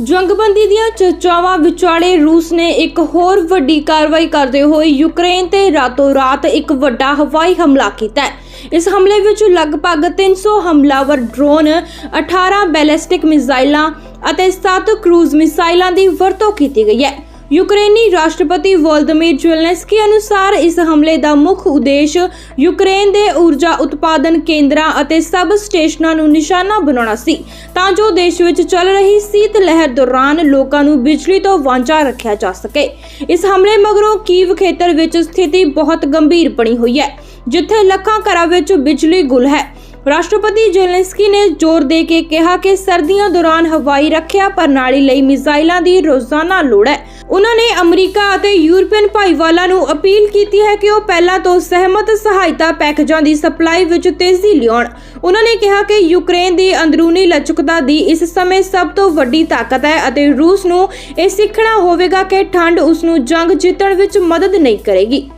ਜੰਗਬੰਦੀ ਦੀਆਂ ਚਰਚਾਵਾਂ ਵਿਚਾਲੇ ਰੂਸ ਨੇ ਇੱਕ ਹੋਰ ਵੱਡੀ ਕਾਰਵਾਈ ਕਰਦੇ ਹੋਏ ਯੂਕਰੇਨ ਤੇ ਰਾਤੋਂ ਰਾਤ ਇੱਕ ਵੱਡਾ ਹਵਾਈ ਹਮਲਾ ਕੀਤਾ ਹੈ। ਇਸ ਹਮਲੇ ਵਿੱਚ ਲਗਭਗ 300 ਹਮਲਾਵਰ ਡਰੋਨ 18 ਬੈਲਿਸਟਿਕ ਮਿਜ਼ਾਈਲਾਂ ਅਤੇ 7 ਕਰੂਜ਼ ਮਿਸਾਈਲਾਂ ਦੀ ਵਰਤੋਂ ਕੀਤੀ ਗਈ ਹੈ। ਯੂਕਰੇਨੀ ਰਾਸ਼ਟਰਪਤੀ ਵੋਲਦਮੀਰ ਜ਼ੈਲੈਂਸਕੀ ਅਨੁਸਾਰ ਇਸ ਹਮਲੇ ਦਾ ਮੁੱਖ ਉਦੇਸ਼ ਯੂਕਰੇਨ ਦੇ ਊਰਜਾ ਉਤਪਾਦਨ ਕੇਂਦਰਾਂ ਅਤੇ ਸਬ ਸਟੇਸ਼ਨਾਂ ਨੂੰ ਨਿਸ਼ਾਨਾ ਬਣਾਉਣਾ ਸੀ। ਤਾਂ ਜੋ ਦੇਸ਼ ਵਿੱਚ ਚੱਲ ਰਹੀ ਸੀਤ ਲਹਿਰ ਦੌਰਾਨ ਲੋਕਾਂ ਨੂੰ ਬਿਜਲੀ ਤੋਂ ਵਾਂਝਾ ਰੱਖਿਆ ਜਾ ਸਕੇ। ਇਸ ਹਮਲੇ ਮਗਰੋਂ ਕੀਵ ਖੇਤਰ ਵਿੱਚ ਸਥਿਤੀ ਬਹੁਤ ਗੰਭੀਰ ਬਣੀ ਹੋਈ ਹੈ, ਜਿੱਥੇ ਲੱਖਾਂ ਘਰਾਂ ਵਿੱਚ ਬਿਜਲੀ ਗੁੱਲ ਹੈ। ਰਾਸ਼ਟਰਪਤੀ ਜ਼ੈਲੈਂਸਕੀ ਨੇ ਜ਼ੋਰ ਦੇ ਕੇ ਕਿਹਾ ਕਿ ਸਰਦੀਆਂ ਦੌਰਾਨ ਹਵਾਈ ਰੱਖਿਆ ਪ੍ਰਣਾਲੀ ਲਈ ਮਿਜ਼ਾਈਲਾਂ ਦੀ ਰੋਜ਼ਾਨਾ ਲੋੜ ਹੈ। ਉਹਨਾਂ ਨੇ ਅਮਰੀਕਾ ਅਤੇ ਯੂਰਪੀਅਨ ਭਾਈਵਾਲਾਂ ਨੂੰ ਅਪੀਲ ਕੀਤੀ ਹੈ ਕਿ ਉਹ ਪਹਿਲਾਂ ਤੋਂ ਸਹਿਮਤ ਸਹਾਇਤਾ ਪੈਕੇਜਾਂ ਦੀ ਸਪਲਾਈ ਵਿੱਚ ਤੇਜ਼ੀ ਲਿਆਉਣ। ਉਹਨਾਂ ਨੇ ਕਿਹਾ ਕਿ ਯੂਕਰੇਨ ਦੀ ਅੰਦਰੂਨੀ ਲਚਕਤਾ ਦੀ ਇਸ ਸਮੇਂ ਸਭ ਤੋਂ ਵੱਡੀ ਤਾਕਤ ਹੈ ਅਤੇ ਰੂਸ ਨੂੰ ਇਹ ਸਿੱਖਣਾ ਹੋਵੇਗਾ ਕਿ ਠੰਡ ਉਸ ਨੂੰ ਜੰਗ ਜਿੱਤਣ ਵਿੱਚ ਮਦਦ ਨਹੀਂ ਕਰੇਗੀ।